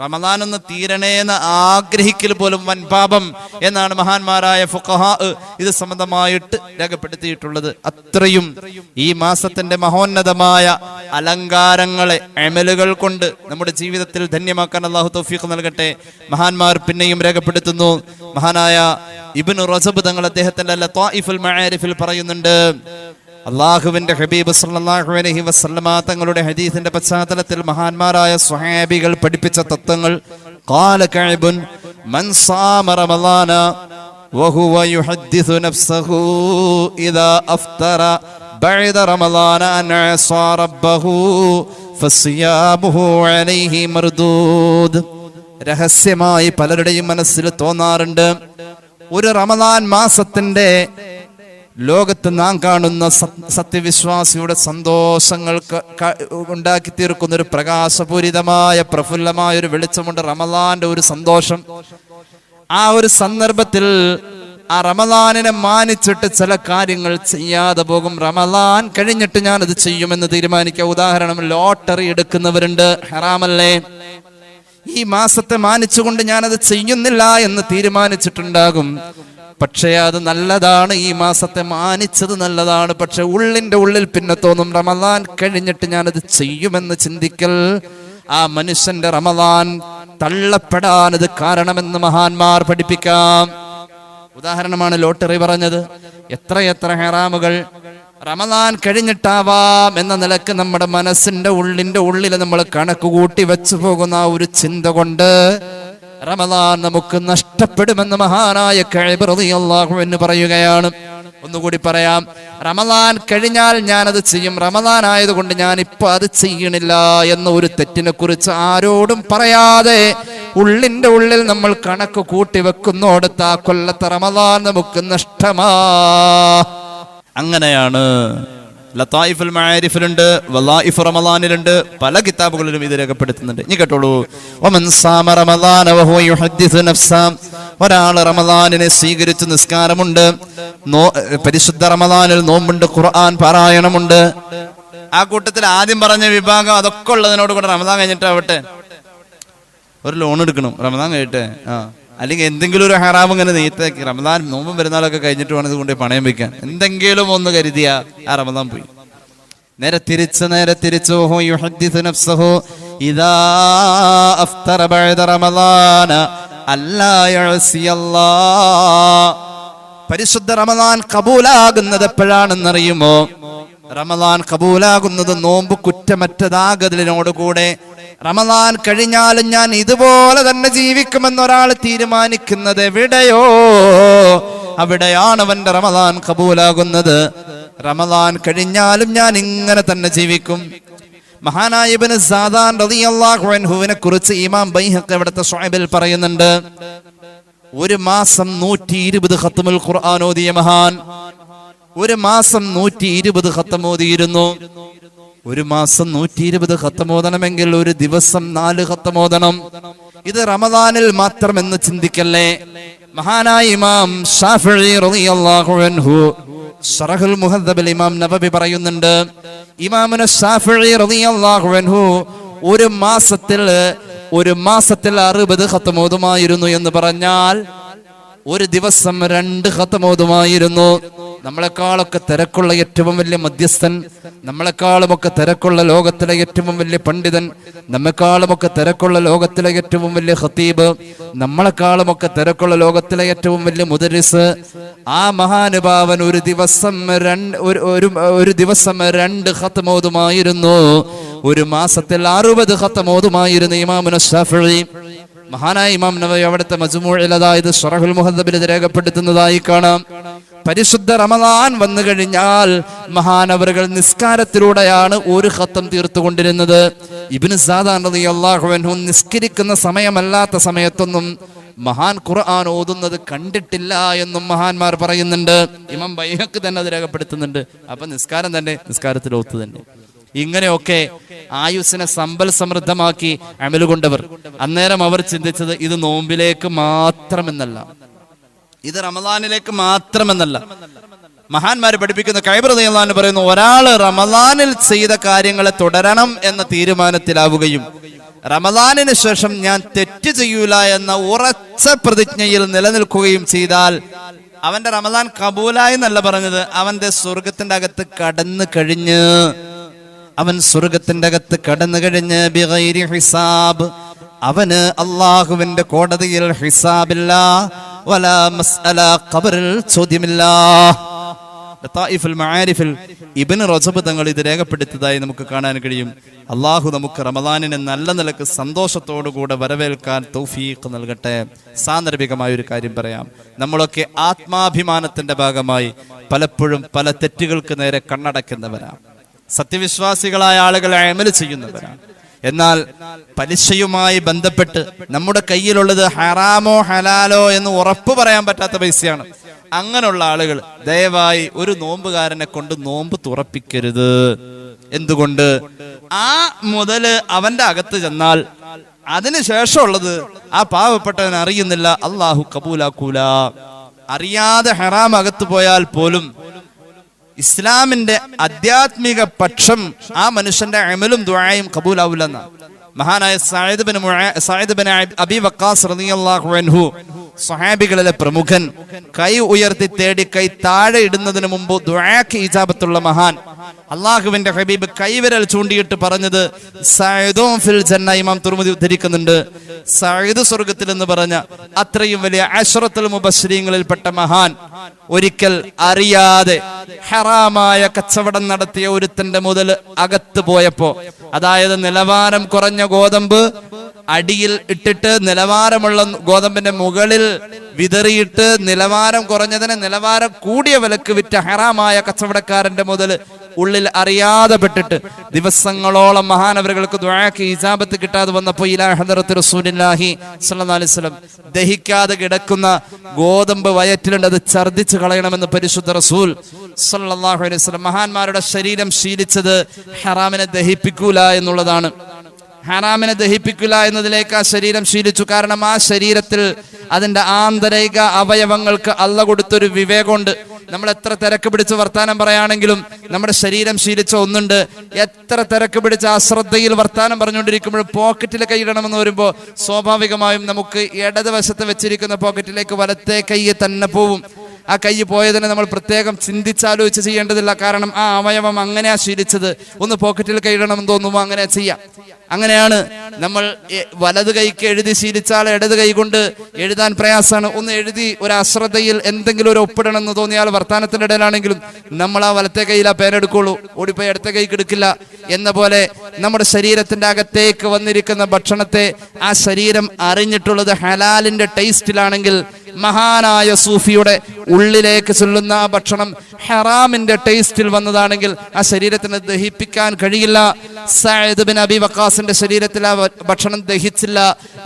റമദാൻ ഒന്ന് തീരണേ എന്ന് ആഗ്രഹിക്കൽ പോലും വൻപാപം എന്നാണ് മഹാന്മാരായ ഫുഖഹ ഇത് സംബന്ധമായിട്ട് രേഖപ്പെടുത്തിയിട്ടുള്ളത്. അത്രയും ഈ മാസത്തിന്റെ മഹോന്നതമായ അലങ്കാരങ്ങളെ അമലുകൾ കൊണ്ട് നമ്മുടെ ജീവിതത്തിൽ ധന്യമാക്കാൻ അള്ളാഹു തൗഫീഖ് നൽകട്ടെ. മഹാന്മാർ പിന്നെയും രേഖപ്പെടുത്തുന്നു. മഹാനായ ഇബ്നു റസബ് തങ്ങൾ അദ്ദേഹത്തിന്റെ ത്വാഇഫുൽ മഹാരിഫിൽ പറയുന്നുണ്ട് അള്ളാഹുവിന്റെ ഹബീബ് സല്ലല്ലാഹു അലൈഹി വസല്ലമ തങ്ങളുടെ ഹദീസിന്റെ പശ്ചാത്തലത്തിൽ മഹാന്മാരായ സ്വഹാബികൾ പഠിപ്പിച്ച തത്വങ്ങൾ قال كعب من صام رمضان وهو يحدث نفسه إذا أفطر بعد رمضان أن عصى ربه فصيامه عليه مردود രഹസ്യമായി പലരുടെയും മനസ്സിൽ തോന്നാറുണ്ട് ഒരു റമദാൻ മാസത്തിന്റെ ലോകത്ത് നാം കാണുന്ന സത്യവിശ്വാസിയുടെ സന്തോഷങ്ങൾ ഉണ്ടാക്കി തീർക്കുന്ന ഒരു പ്രകാശപൂരിതമായ പ്രഫുല്ലമായ ഒരു വെളിച്ചമുണ്ട്. റമദാന്റെ ഒരു സന്തോഷം. ആ ഒരു സന്ദർഭത്തിൽ ആ റമദാനിനെ മാനിച്ചിട്ട് ചില കാര്യങ്ങൾ ചെയ്യാതെ പോകും. റമദാൻ കഴിഞ്ഞിട്ട് ഞാൻ അത് ചെയ്യുമെന്ന് തീരുമാനിക്കുക. ഉദാഹരണം ലോട്ടറി എടുക്കുന്നവരുണ്ട്. ഹറാമല്ലേ? ഈ മാസത്തെ മാനിച്ചുകൊണ്ട് ഞാനത് ചെയ്യുന്നില്ല എന്ന് തീരുമാനിച്ചിട്ടുണ്ടാകും. പക്ഷേ അത് നല്ലതാണ്. ഈ മാസത്തെ മാനിച്ചത് നല്ലതാണ്. പക്ഷെ ഉള്ളിന്റെ ഉള്ളിൽ പിന്നെ തോന്നും റമദാൻ കഴിഞ്ഞിട്ട് ഞാനത് ചെയ്യുമെന്ന് ചിന്തിക്കൽ. ആ മനുഷ്യന്റെ റമദാൻ തള്ളപ്പെടാൻ ഇത് കാരണമെന്ന് മഹാന്മാർ പഠിപ്പിക്കാം. ഉദാഹരണമാണ് ലോട്ടറി പറഞ്ഞത്. എത്രയെത്ര ഹെറാമുകൾ റമദാൻ കഴിഞ്ഞിട്ടാവാം എന്ന നിലയ്ക്ക് നമ്മുടെ മനസ്സിന്റെ ഉള്ളിന്റെ ഉള്ളിൽ നമ്മൾ കണക്ക് കൂട്ടി വെച്ചു പോകുന്ന ആ ഒരു ചിന്ത കൊണ്ട് റമദാൻ നമുക്ക് നഷ്ടപ്പെടുമെന്ന് മഹാനായ കഴിബ്രതിയല്ലാഹു എന്ന് പറയുകയാണ്. ഒന്നുകൂടി പറയാം. റമദാൻ കഴിഞ്ഞാൽ ഞാനത് ചെയ്യും. റമദാൻ ആയതുകൊണ്ട് ഞാൻ ഇപ്പൊ അത് ചെയ്യണില്ല എന്ന ഒരു തെറ്റിനെ കുറിച്ച് ആരോടും പറയാതെ ഉള്ളിന്റെ ഉള്ളിൽ നമ്മൾ കണക്ക് കൂട്ടി വെക്കുന്നോടത്ത് ആ കൊല്ലത്തെ റമദാൻ നമുക്ക് നഷ്ടമാ. അങ്ങനെയാണ് ലത്തായിഫുൽ മആരിഫിലുണ്ട് വലായിഫ് റമദാനിലുണ്ട് പല കിതാബുകളിലും ഇത് രേഖപ്പെടുത്തുന്നുണ്ട്. ഇനി കേട്ടോളൂ. ഒരാൾ റമദാനിനെ സ്വീകരിച്ച് നിസ്കാരമുണ്ട്. പരിശുദ്ധ റമദാനിൽ നോമ്പുണ്ട് ഖുർആൻ പാരായണമുണ്ട്. ആ കൂട്ടത്തിൽ ആദ്യം പറഞ്ഞ വിഭാഗം അതൊക്കെ ഉള്ളതിനോട് കൂടെ റമദാൻ കഴിഞ്ഞിട്ടാവട്ടെ? ഒരു ലോൺ എടുക്കണം. റമദാൻ കഴിയട്ടെ ആ. അല്ലെങ്കിൽ എന്തെങ്കിലും ഒരു ഹറാം ഇങ്ങനെ നീത്തേക്ക് റമദാൻ നോമ്പും പെരുന്നാളൊക്കെ കഴിഞ്ഞിട്ട് വേണം ഇതുകൊണ്ട് പണയം വെക്കാൻ. എന്തെങ്കിലും ഒന്ന് കരുതിയ ആ റമദാൻ പോയി. നേരെ തിരിച്ച് നേരെ തിരിച്ചു ഇദാ അഫ്തറ റമദാന പരിശുദ്ധ റമദാൻ കബൂലാകുന്നത് എപ്പോഴാണെന്നറിയുമോ? റമദാൻ കബൂലാകുന്നത് നോമ്പ് കുറ്റമറ്റതാകതിനോടുകൂടെ റമദാൻ കഴിഞ്ഞാലും ഞാൻ ഇതുപോലെ തന്നെ ജീവിക്കുമെന്ന് ഒരാൾ തീരുമാനിക്കുന്നത് എവിടെയോ? അവിടെയാണ് അവന്റെ റമദാൻ കബൂലാകുന്നത്. റമദാൻ കഴിഞ്ഞാലും ഞാൻ ഇങ്ങനെ തന്നെ ജീവിക്കും. മഹാനായ ഇബ്നു സാദാൻ റതിയല്ലാഹുവിനെ കുറിച്ച് ഇമാം ബൈഹക്ക് ഇവിടുത്തെ സ്വയബിൽ പറയുന്നുണ്ട്. ഒരു മാസം നൂറ്റി ഇരുപത് ഖത്തുമുൽ ഖുർആൻ ഓതിയ മഹാൻ ഒരു മാസം നൂറ്റി ഇരുപത് ഹത്തമോതിയിരുന്നു ഒരു മാസം നൂറ്റി ഇരുപത് ഖത്തം ഒരു ദിവസം നാല് ഖത്തം ഇത് റമദാനിൽ മാത്രം എന്ന് ചിന്തിക്കല്ലേ? മഹാനായ ഇമാം ഷറഹുൽ മുഹദ്ദബിൽ ഇമാം നബബി പറയുന്നുണ്ട് ഇമാമുന റളിയല്ലാഹു അൻഹു ഒരു മാസത്തിൽ ഒരു മാസത്തിൽ അറുപത് ഖത്തമോതുമായിരുന്നു എന്ന് പറഞ്ഞാൽ ഒരു ദിവസം രണ്ട് ഹതമോതുമായിരുന്നു നമ്മളെക്കാളൊക്കെ തിരക്കുള്ള ഏറ്റവും വലിയ മധ്യസ്ഥൻ നമ്മളെക്കാളുമൊക്കെ തിരക്കുള്ള ലോകത്തിലെ ഏറ്റവും വലിയ പണ്ഡിതൻ നമ്മെക്കാളുമൊക്കെ തിരക്കുള്ള ലോകത്തിലെ ഏറ്റവും വലിയ ഹത്തീബ് നമ്മളെക്കാളുമൊക്കെ തിരക്കുള്ള ലോകത്തിലെ ഏറ്റവും വലിയ മുദരിസ്. ആ മഹാനുഭാവൻ ഒരു ദിവസം രണ്ട് ഒരു ദിവസം രണ്ട് ഹത്തമോതുമായിരുന്നു ഒരു മാസത്തിൽ അറുപത് ഹത്തമോതുമായിരുന്നു ഇമാമുന ഷാഫിഈ മഹാനായ ഇമാം നവവി അവിടുത്തെ മജ്മൂഇൽ അതായത് സ്വറഹുൽ മുഹദ്ദബിൽ ഇത് രേഖപ്പെടുത്തുന്നതായി കാണാം. പരിശുദ്ധ റമദാൻ വന്നു കഴിഞ്ഞാൽ മഹാനവറുകൾ നിസ്കാരത്തിലൂടെയാണ് ഒരു ഹത്തം തീർത്തുകൊണ്ടിരുന്നത്. ഇബിന് സാദാൻ റളിയല്ലാഹു അൻഹു നിസ്കരിക്കുന്ന സമയമല്ലാത്ത സമയത്തൊന്നും മഹാൻ ഖുർആൻ ഓതുന്നത് കണ്ടിട്ടില്ല എന്നും മഹാന്മാർ പറയുന്നുണ്ട്. ഇമാം ബൈഹക്ക് തന്നെ അത് രേഖപ്പെടുത്തുന്നുണ്ട്. അപ്പൊ നിസ്കാരം തന്നെ നിസ്കാരത്തിൽ ഓത്തു തന്നെ. ഇങ്ങനെയൊക്കെ ആയുസ്സിനെ സമ്പൽ സമൃദ്ധമാക്കി അമലുകൊണ്ടവർ. അന്നേരം അവർ ചിന്തിച്ചത് ഇത് നോമ്പിലേക്ക് മാത്രമെന്നല്ല. ഇത് റമദാനിലേക്ക് മാത്രമെന്നല്ല. മഹാന്മാര് പഠിപ്പിക്കുന്ന കൈബ്രതയെന്നാണ് പറയുന്നു ഒരാൾ റമദാനിൽ ചെയ്ത കാര്യങ്ങളെ തുടരണം എന്ന തീരുമാനത്തിലാവുകയും റമദാനിന് ശേഷം ഞാൻ തെറ്റ് ചെയ്യൂല എന്ന ഉറച്ച പ്രതിജ്ഞയിൽ നിലനിൽക്കുകയും ചെയ്താൽ അവന്റെ റമദാൻ കബൂലായി എന്നല്ല പറഞ്ഞത് അവന്റെ സ്വർഗത്തിന്റെ അകത്ത് കടന്നു കഴിഞ്ഞ്. അവൻ സ്വർഗത്തിന്റെ അകത്ത് കടന്നു കഴിഞ്ഞ് ഹിസാബ്. അവന് അള്ളാഹുവിന്റെ കോടതിയിൽ ഹിസാബില്ല. വല മസ്അല ഖബറിൽ ചോദ്യമില്ല. ഇബ്നു തങ്ങൾ ഇത് രേഖപ്പെടുത്തിയതായി നമുക്ക് കാണാൻ കഴിയും. അള്ളാഹു നമുക്ക് റമദാനിനെ നല്ല നിലയ്ക്ക് സന്തോഷത്തോടുകൂടെ വരവേൽക്കാൻ തൗഫീഖ് നൽകട്ടെ. സാന്ദർഭികമായ ഒരു കാര്യം പറയാം. നമ്മളൊക്കെ ആത്മാഭിമാനത്തിന്റെ ഭാഗമായി പലപ്പോഴും പല തെറ്റുകൾക്ക് നേരെ കണ്ണടക്കുന്നവരാണ് സത്യവിശ്വാസികളായ ആളുകൾ അമൽ ചെയ്യുന്നവരാണ്. എന്നാൽ പലിശയുമായി ബന്ധപ്പെട്ട് നമ്മുടെ കയ്യിലുള്ളത് ഹറാമോ ഹലാലോ എന്ന് ഉറപ്പ് പറയാൻ പറ്റാത്ത പൈസയാണ്. അങ്ങനെയുള്ള ആളുകൾ ദയവായി ഒരു നോമ്പുകാരനെ കൊണ്ട് നോമ്പ് തുറപ്പിക്കരുത്. എന്തുകൊണ്ട്? ആ മുതൽ അവന്റെ അകത്ത് ചെന്നാൽ അതിനുശേഷമുള്ളത് ആ പാവപ്പെട്ടവൻ അറിയുന്നില്ല അള്ളാഹു കബൂലാക്കൂല. അറിയാതെ ഹറാം അകത്ത് പോയാൽ പോലും ഇസ്ലാമിന്റെ ആധ്യാത്മിക പക്ഷം ആ മനുഷ്യന്റെ അമലും ദുആയും കബൂലാവില്ലെന്ന് മഹാനായ Zayed bin Zayed bin Abi Waqas റളിയല്ലാഹു അൻഹു സ്വഹാബികളിലെ പ്രമുഖൻ കൈ ഉയർത്തി തേടി കൈ താഴെ ഇടുന്നതിന് മുമ്പ് ദുആക്ക് ഇജാബത്തുള്ള മഹാൻ. അള്ളാഹുവിന്റെ ഹബീബ് കൈവിരൽ ചൂണ്ടിയിട്ട് പറഞ്ഞത് സഅദും ഫിൽ ജന്ന ഇമാം തുർമുദി ഉദ്ധരിക്കുന്നുണ്ട്. സഅദ് സ്വർഗത്തിൽ എന്ന് പറഞ്ഞ അത്രയും വലിയ അശ്റത്തുൽ മുബശ്ശരീങ്ങളിൽപ്പെട്ട മഹാൻ ഒരിക്കൽ അറിയാതെ ഹറാമായ കച്ചവടം നടത്തിയ ഒരുത്തന്റെ മുതൽ അകത്ത് പോയപ്പോ അതായത് നിലവാരം കുറഞ്ഞ ഗോതമ്പ് അടിയിൽ ഇട്ടിട്ട് നിലവാരമുള്ള ഗോതമ്പിന്റെ മുകളിൽ വിതറിയിട്ട് നിലവാരം കുറഞ്ഞതിന് നിലവാരം കൂടിയ വിലക്ക് വിറ്റ ഹറാമായ കച്ചവടക്കാരന്റെ മുതൽ ഉള്ളിൽ അറിയാതെ പെട്ടിട്ട് ദിവസങ്ങളോളം മഹാനവറുകൾക്ക് ദ്വാക്ക് ഹിജാബത്ത് കിട്ടാതെ വന്നപ്പോൾ ഇലാ ഹദറത്ത് റസൂലുള്ളാഹി സ്വല്ലല്ലാഹു അലൈഹി വസല്ലം ദഹിക്കാതെ കിടക്കുന്ന ഗോതമ്പ് വയറ്റിലുണ്ട് അത് ഛർദിച്ചു കളയണമെന്ന് പരിശുദ്ധ റസൂൽ സല്ലാഹു അലൈഹി സ്വലം മഹാന്മാരുടെ ശരീരം ശീലിച്ചത് ഹറാമിനെ ദഹിപ്പിക്കൂല എന്നുള്ളതാണ്. ഹറാമിനെ ദഹിപ്പിക്കില്ല എന്നതിലേക്ക് ആ ശരീരം ശീലിച്ചു. കാരണം ആ ശരീരത്തിൽ അതിന്റെ ആന്തരിക അവയവങ്ങൾക്ക് അല്ല കൊടുത്തൊരു വിവേകമുണ്ട്. നമ്മൾ എത്ര തിരക്ക് പിടിച്ച് വർത്താനം പറയുകയാണെങ്കിലും നമ്മുടെ ശരീരം ശീലിച്ച ഒന്നുണ്ട്. എത്ര തിരക്ക് പിടിച്ച് അശ്രദ്ധയിൽ വർത്താനം പറഞ്ഞുകൊണ്ടിരിക്കുമ്പോൾ പോക്കറ്റിൽ കൈയിടണമെന്ന് വരുമ്പോൾ സ്വാഭാവികമായും നമുക്ക് ഇടതുവശത്ത് വെച്ചിരിക്കുന്ന പോക്കറ്റിലേക്ക് വലത്തെ കൈ തന്നെ പോവും. ആ കൈ പോയതിനെ നമ്മൾ പ്രത്യേകം ചിന്തിച്ചാലോചിച്ച് ചെയ്യേണ്ടതില്ല. കാരണം ആ അവയവം അങ്ങനെയാ ശീലിച്ചത്. ഒന്ന് പോക്കറ്റിൽ കൈയിടണമെന്ന് തോന്നുമ്പോൾ അങ്ങനെ ചെയ്യാം. അങ്ങനെയാണ് നമ്മൾ വലത് കൈക്ക് എഴുതി ശീലിച്ചാൽ ഇടത് കൈ കൊണ്ട് എഴുതാൻ പ്രയാസമാണ് ഒന്ന് എഴുതി ഒരു അശ്രദ്ധയിൽ എന്തെങ്കിലും ഒരു ഒപ്പിടണം എന്ന് തോന്നിയാൽ വർത്തമാനത്തിന്റെ ഇടയിലാണെങ്കിലും നമ്മൾ ആ വലത്തെ കയ്യിൽ ആ പേന എടുക്കുള്ളൂ ഓടിപ്പോയി ഇടത്തെ കൈക്ക് എടുക്കില്ല എന്ന പോലെ നമ്മുടെ ശരീരത്തിന്റെ അകത്തേക്ക് വന്നിരിക്കുന്ന ഭക്ഷണത്തെ ആ ശരീരം അറിഞ്ഞിട്ടുള്ളത് ഹലാലിന്റെ ടേസ്റ്റിലാണെങ്കിൽ മഹാനായ സൂഫിയുടെ ഉള്ളിലേക്ക് ചൊല്ലുന്ന ആ ഭക്ഷണം ഹറാമിന്റെ ടേസ്റ്റിൽ വന്നതാണെങ്കിൽ ആ ശരീരത്തിന് ദഹിപ്പിക്കാൻ കഴിയില്ല. സഅദ് ബിൻ അബി വക്കാസിന്റെ ശരീരത്തിൽ ആ ഭക്ഷണം ദഹിച്ചില്ല.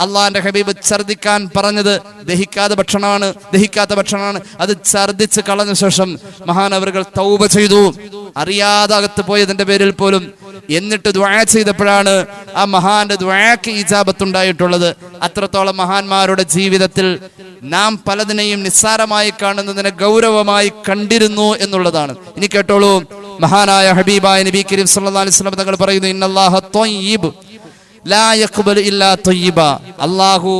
അള്ളാഹിന്റെ ഹബീബ് ഛർദിക്കാൻ പറഞ്ഞത് ദഹിക്കാത്ത ഭക്ഷണമാണ് ദഹിക്കാത്ത ഭക്ഷണമാണ്. അത് ഛർദിച്ച് കളഞ്ഞ ശേഷം മഹാനവറുകൾ തൗബ ചെയ്തു. അറിയാതെ അകത്ത് പോയതിന്റെ പേരിൽ പോലും എന്നിട്ട് ദ്വാ ചെയ്തപ്പോഴാണ് ആ മഹാന്റെ ദ്വാക്ക് ഈജാബത്തുണ്ടായിട്ടുള്ളത്. അത്രത്തോളം മഹാന്മാരുടെ ജീവിതത്തിൽ നാം പലതിനെയും നിസ്സാരമായി കാണുന്നതിനെ ഗൗരവമായി കണ്ടിരുന്നു എന്നുള്ളതാണ്. ഇനി കേട്ടോളൂ. മഹാനായ ഹബീബായ നബി കരീം സല്ലല്ലാഹു അലൈഹി വസല്ലം തങ്ങൾ പറയുന്നു ഇന്നല്ലാഹ ത്വയ്യിബ് ലാ യഖ്ബലു ഇല്ലാ ത്വയ്യിബ അല്ലാഹു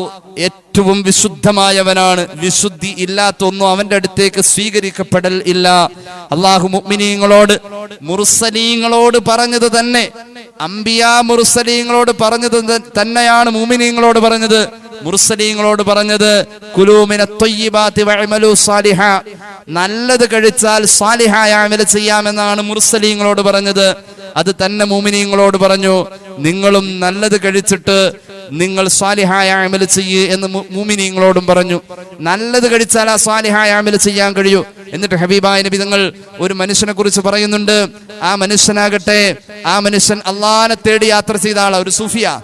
ഏറ്റവും വിശുദ്ധമായവനാണ്. വിശുദ്ധി ഇല്ലാത്ത ഒന്നും അവന്റെ അടുത്തേക്ക് സ്വീകരിക്കപ്പെടൽ ഇല്ല. അള്ളാഹു മുഅ്മിനീങ്ങളോട് മുർസലീങ്ങളോട് പറഞ്ഞത് തന്നെ. അംബിയാ മുർസലീങ്ങളോട് പറഞ്ഞത് തന്നെയാണ് മുഅ്മിനീങ്ങളോട് പറഞ്ഞത്. മുർസലീങ്ങളോട് പറഞ്ഞത് സാലിഹ. നല്ലത് കഴിച്ചാൽ സാലിഹായ അമല ചെയ്യാമെന്നാണ് മുർസലീങ്ങളോട് പറഞ്ഞത്. അത് തന്നെ മൂമിനീങ്ങളോട് പറഞ്ഞു നിങ്ങളും നല്ലത് കഴിച്ചിട്ട് നിങ്ങൾ സ്വാലിഹായ അമൽ ചെയ്യ് എന്ന് മൂമിനീങ്ങളോടും പറഞ്ഞു. നല്ലത് കഴിച്ചാൽ ആ സ്വാലിഹായ അമൽ ചെയ്യാൻ കഴിയൂ. എന്നിട്ട് ഹബീബായ നബി തങ്ങൾ ഒരു മനുഷ്യനെ കുറിച്ച് പറയുന്നുണ്ട് ആ മനുഷ്യനാകട്ടെ ആ മനുഷ്യൻ അള്ളാനെ തേടി യാത്ര ചെയ്ത ആളാ ഒരു സൂഫിയ.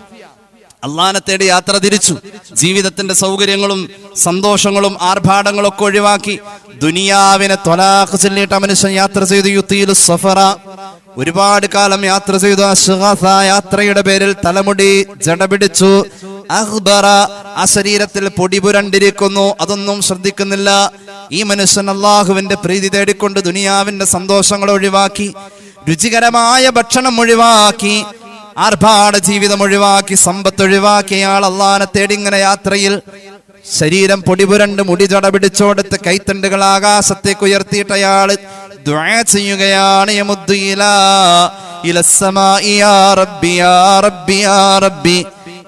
അള്ളാനെ തേടി യാത്ര തിരിച്ചു. ജീവിതത്തിന്റെ സൗകര്യങ്ങളും സന്തോഷങ്ങളും ആർഭാടങ്ങളും ഒക്കെ ഒഴിവാക്കി ദുനിയാവിനെ തൊലാഖ് ചൊല്ലിയിട്ട് മനുഷ്യൻ യാത്ര ചെയ്തു. യുത്തിയിൽ സഫറ. ഒരുപാട് കാലം യാത്ര ചെയ്തു. അശ്ഗാസ യാത്രയുടെ പേരിൽ തലമുടി ജടപിടിച്ചു അഹ്ബറ ആ ശരീരത്തിൽ പൊടി പുരണ്ടിരിക്കുന്നു. അതൊന്നും ശ്രദ്ധിക്കുന്നില്ല. ഈ മനുഷ്യൻ അള്ളാഹുവിന്റെ പ്രീതി തേടിക്കൊണ്ട് ദുനിയാവിന്റെ സന്തോഷങ്ങൾ ഒഴിവാക്കി രുചികരമായ ഭക്ഷണം ഒഴിവാക്കി ആർഭാട ജീവിതം ഒഴിവാക്കി സമ്പത്ത് ഒഴിവാക്കി അയാൾ അള്ളാനെ തേടി ഇങ്ങനെ യാത്രയിൽ ശരീരം പൊടിപുരണ്ട് മുടി ചട പിടിച്ചോടുത്ത് കൈത്തണ്ടുകൾ ആകാശത്തേക്ക് ഉയർത്തിയിട്ട് അയാൾ ചെയ്യുകയാണ്.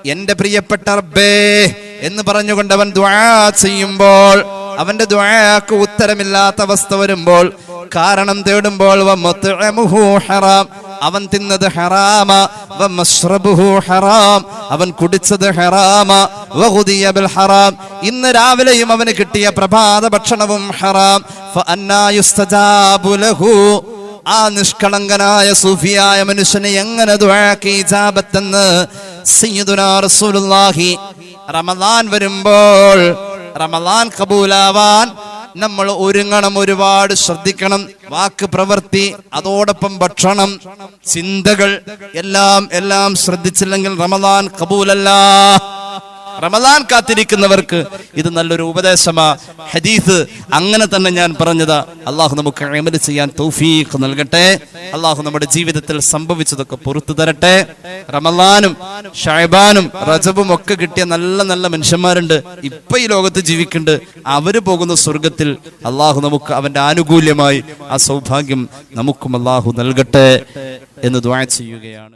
എന്റെ പ്രിയപ്പെട്ട റബ്ബേ എന്ന് പറഞ്ഞുകൊണ്ട് അവൻ ദ്വാ ചെയ്യുമ്പോൾ അവന്റെ ദ്വാക്ക് ഉത്തരമില്ലാത്ത അവസ്ഥ വരുമ്പോൾ കാരണം തേടുമ്പോൾ ഹറാം. അവൻ തിന്നത് ഹറാമ. ഹറാം. അവൻ കുടിച്ചത് ഹറാമ. ഹറാം. ഇന്ന് രാവിലെയും അവന് കിട്ടിയ പ്രഭാത ഭക്ഷണവും ഹറാം. ആ നിഷ്കളങ്കനായ സൂഫിയായ മനുഷ്യനെ എങ്ങനെ റസൂലുള്ളാഹി റമദാൻ വരുമ്പോൾ റമദാൻ കബൂലാവാൻ നമ്മൾ ഒരുങ്ങണം ഒരുപാട് ശ്രദ്ധിക്കണം. വാക്ക് പ്രവൃത്തി അതോടൊപ്പം ഭക്ഷണം ചിന്തകൾ എല്ലാം എല്ലാം ശ്രദ്ധിച്ചില്ലെങ്കിൽ റമദാൻ കബൂലല്ല. റമദാൻ കാത്തിരിക്കുന്നവർക്ക് ഇത് നല്ലൊരു ഉപദേശമാ. ഹദീസ് അങ്ങനെ തന്നെ ഞാൻ പറഞ്ഞത്. അള്ളാഹു നമുക്ക് അമൽ ചെയ്യാൻ തൗഫീഖ് നൽകട്ടെ. അള്ളാഹു നമ്മുടെ ജീവിതത്തിൽ സംഭവിച്ചതൊക്കെ പുറത്തു തരട്ടെ. റമദാനും ഷൈബാനും റജബും ഒക്കെ കിട്ടിയ നല്ല നല്ല മനുഷ്യന്മാരുണ്ട്. ഇപ്പൊ ഈ ലോകത്ത് ജീവിക്കുന്നുണ്ട്. അവർ പോകുന്ന സ്വർഗത്തിൽ അള്ളാഹു നമുക്ക് അവന്റെ ആനുകൂല്യമായി ആ സൗഭാഗ്യം നമുക്കും അള്ളാഹു നൽകട്ടെ എന്ന് ദ്വാ ചെയ്യുകയാണ്.